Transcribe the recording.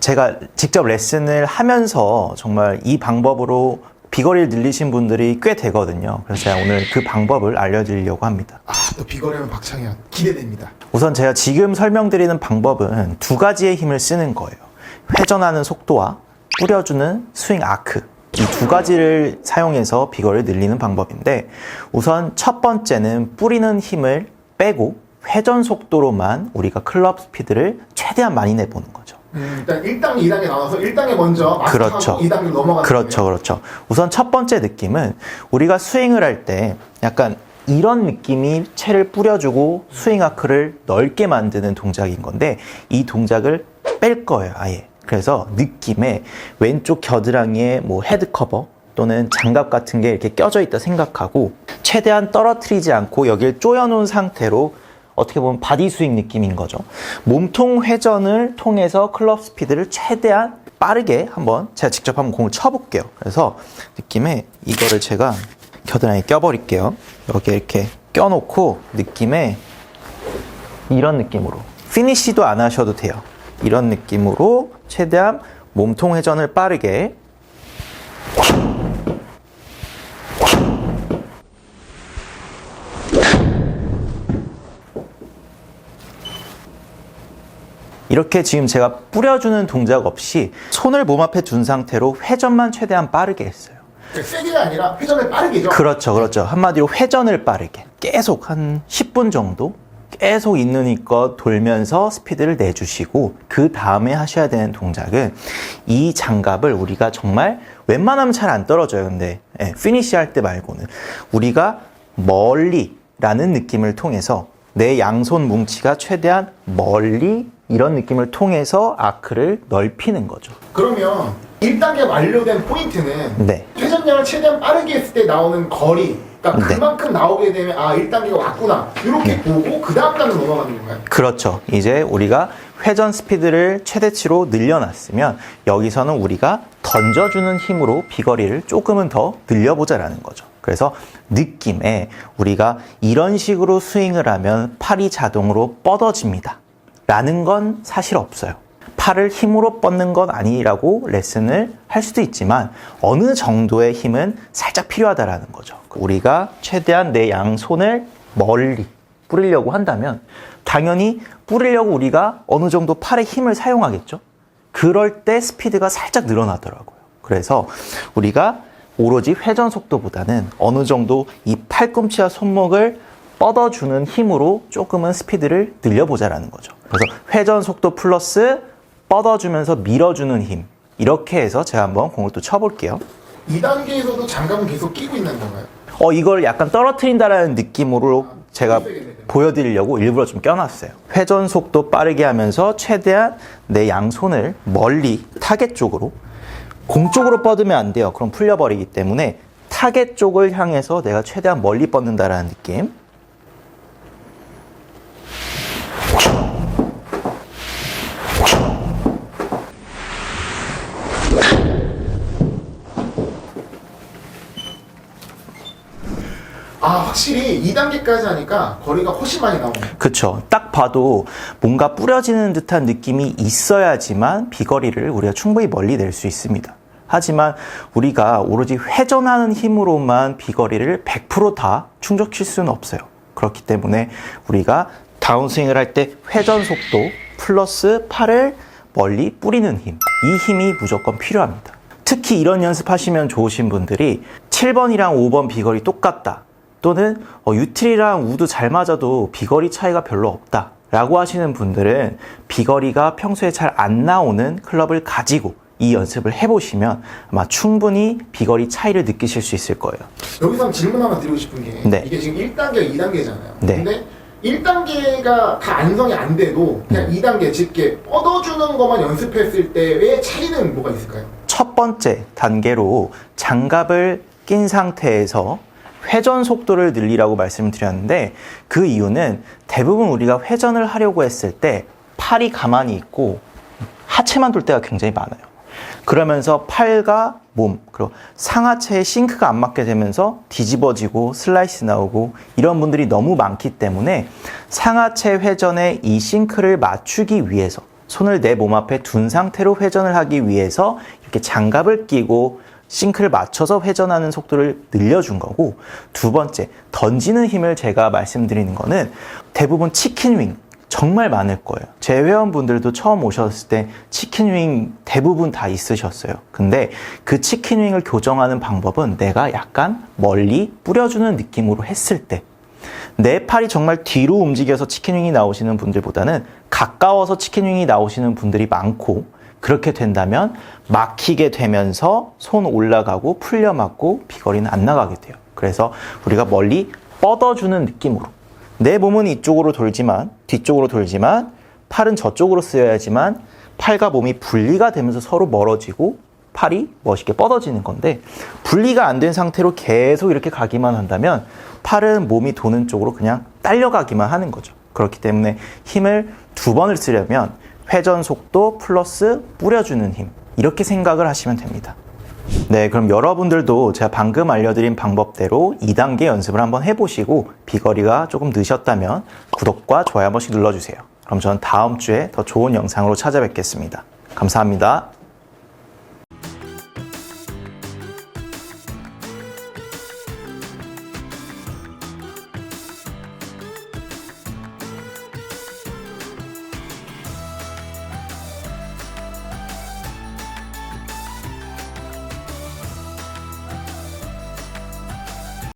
제가 직접 레슨을 하면서 정말 이 방법으로 비거리를 늘리신 분들이 꽤 되거든요. 그래서 제가 오늘 그 방법을 알려드리려고 합니다. 아, 또 비거리하면 박창현 기대됩니다. 우선 제가 지금 설명드리는 방법은 두 가지의 힘을 쓰는 거예요. 회전하는 속도와 뿌려주는 스윙 아크. 이 두 가지를 사용해서 비거리를 늘리는 방법인데 우선 첫 번째는 뿌리는 힘을 빼고 회전 속도로만 우리가 클럽 스피드를 최대한 많이 내보는 거죠. 음, 일단 1단계, 2단계 나눠서 1단계 먼저 그렇죠. 2단계 넘어가는 그렇죠, 거예요. 그렇죠. 우선 첫 번째 느낌은 우리가 스윙을 할 때 약간 이런 느낌이 채를 뿌려주고 스윙 아크를 넓게 만드는 동작인 건데 이 동작을 뺄 거예요, 아예. 그래서 느낌에 왼쪽 겨드랑이에 뭐 헤드 커버 또는 장갑 같은 게 이렇게 껴져 있다 생각하고 최대한 떨어뜨리지 않고 여기를 조여놓은 상태로 어떻게 보면 바디 스윙 느낌인 거죠. 몸통 회전을 통해서 클럽 스피드를 최대한 빠르게 한번 제가 직접 한번 공을 쳐볼게요. 그래서 느낌에 이거를 제가 겨드랑이에 껴버릴게요. 여기에 이렇게 껴놓고 느낌에 이런 느낌으로 피니쉬도 안 하셔도 돼요. 이런 느낌으로 최대한 몸통 회전을 빠르게 이렇게 지금 제가 뿌려주는 동작 없이 손을 몸 앞에 둔 상태로 회전만 최대한 빠르게 했어요. 그러니까 세게가 아니라 회전을 빠르게죠. 그렇죠, 그렇죠. 한마디로 회전을 빠르게 계속 한 10분 정도 계속 있는 이껏 돌면서 스피드를 내주시고 그 다음에 하셔야 되는 동작은 이 장갑을 우리가 정말 웬만하면 잘 안 떨어져요. 근데 예, 피니시 할 때 말고는 우리가 멀리라는 느낌을 통해서 내 양손 뭉치가 최대한 멀리 이런 느낌을 통해서 아크를 넓히는 거죠. 그러면 1단계 완료된 포인트는 네. 회전량을 최대한 빠르게 했을 때 나오는 거리 그러니까 네. 그만큼 나오게 되면 아 1단계가 왔구나 이렇게 보고 그 다음 단계 넘어가는 건가요? 그렇죠. 이제 우리가 회전 스피드를 최대치로 늘려놨으면 여기서는 우리가 던져주는 힘으로 비거리를 조금은 더 늘려보자라는 거죠. 그래서 느낌에 우리가 이런 식으로 스윙을 하면 팔이 자동으로 뻗어집니다. 라는 건 사실 없어요. 팔을 힘으로 뻗는 건 아니라고 레슨을 할 수도 있지만 어느 정도의 힘은 살짝 필요하다라는 거죠. 우리가 최대한 내 양손을 멀리 뿌리려고 한다면 당연히 뿌리려고 우리가 어느 정도 팔에 힘을 사용하겠죠. 그럴 때 스피드가 살짝 늘어나더라고요. 그래서 우리가 오로지 회전 속도보다는 어느 정도 이 팔꿈치와 손목을 뻗어주는 힘으로 조금은 스피드를 늘려보자라는 거죠. 그래서 회전 속도 플러스 뻗어주면서 밀어주는 힘. 이렇게 해서 제가 한번 공을 또 쳐볼게요. 2단계에서도 장갑은 계속 끼고 있는 건가요? 어, 이걸 약간 떨어뜨린다라는 느낌으로 제가 보여드리려고 일부러 좀 껴놨어요. 회전 속도 빠르게 하면서 최대한 내 양손을 멀리 타겟 쪽으로 공 쪽으로 뻗으면 안 돼요. 그럼 풀려버리기 때문에 타겟 쪽을 향해서 내가 최대한 멀리 뻗는다라는 느낌. 확실히 2단계까지 하니까 거리가 훨씬 많이 나오네요 그쵸. 딱 봐도 뭔가 뿌려지는 듯한 느낌이 있어야지만 비거리를 우리가 충분히 멀리 낼 수 있습니다. 하지만 우리가 오로지 회전하는 힘으로만 비거리를 100%다 충족시킬 수는 없어요. 그렇기 때문에 우리가 다운스윙을 할 때 회전 속도 플러스 팔을 멀리 뿌리는 힘. 이 힘이 무조건 필요합니다. 특히 이런 연습하시면 좋으신 분들이 7번이랑 5번 비거리 똑같다. 또는 어, 유틸이랑 우드 잘 맞아도 비거리 차이가 별로 없다. 라고 하시는 분들은 비거리가 평소에 잘 안 나오는 클럽을 가지고 이 연습을 해보시면 아마 충분히 비거리 차이를 느끼실 수 있을 거예요. 여기서 질문 하나 드리고 싶은 게 네. 이게 지금 1단계, 2단계잖아요 네. 근데 1단계가 다 안성이 안 돼도 그냥 음. 2단계 집게 뻗어주는 것만 연습했을 때의 차이는 뭐가 있을까요? 첫 번째 단계로 장갑을 낀 상태에서 회전 속도를 늘리라고 말씀을 드렸는데 그 이유는 대부분 우리가 회전을 하려고 했을 때 팔이 가만히 있고 하체만 돌 때가 굉장히 많아요. 그러면서 팔과 몸, 그리고 상하체에 싱크가 안 맞게 되면서 뒤집어지고 슬라이스 나오고 이런 분들이 너무 많기 때문에 상하체 회전에 이 싱크를 맞추기 위해서 손을 내 몸 앞에 둔 상태로 회전을 하기 위해서 이렇게 장갑을 끼고 싱크를 맞춰서 회전하는 속도를 늘려준 거고 두 번째 던지는 힘을 제가 말씀드리는 거는 대부분 치킨 윙 정말 많을 거예요. 제 회원분들도 처음 오셨을 때 치킨 윙 대부분 다 있으셨어요. 근데 그 치킨 윙을 교정하는 방법은 내가 약간 멀리 뿌려주는 느낌으로 했을 때 내 팔이 정말 뒤로 움직여서 치킨윙이 나오시는 분들보다는 가까워서 치킨윙이 나오시는 분들이 많고 그렇게 된다면 막히게 되면서 손 올라가고 풀려 맞고 비거리는 안 나가게 돼요. 그래서 우리가 멀리 뻗어주는 느낌으로 내 몸은 이쪽으로 돌지만 뒤쪽으로 돌지만 팔은 저쪽으로 쓰여야지만 팔과 몸이 분리가 되면서 서로 멀어지고 팔이 멋있게 뻗어지는 건데 분리가 안 된 상태로 계속 이렇게 가기만 한다면 팔은 몸이 도는 쪽으로 그냥 딸려가기만 하는 거죠. 그렇기 때문에 힘을 두 번을 쓰려면 회전 속도 플러스 뿌려주는 힘 이렇게 생각을 하시면 됩니다. 네, 그럼 여러분들도 제가 방금 알려드린 방법대로 2단계 연습을 한번 해보시고 비거리가 조금 느셨다면 구독과 좋아요 한 번씩 눌러주세요. 그럼 저는 다음 주에 더 좋은 영상으로 찾아뵙겠습니다. 감사합니다.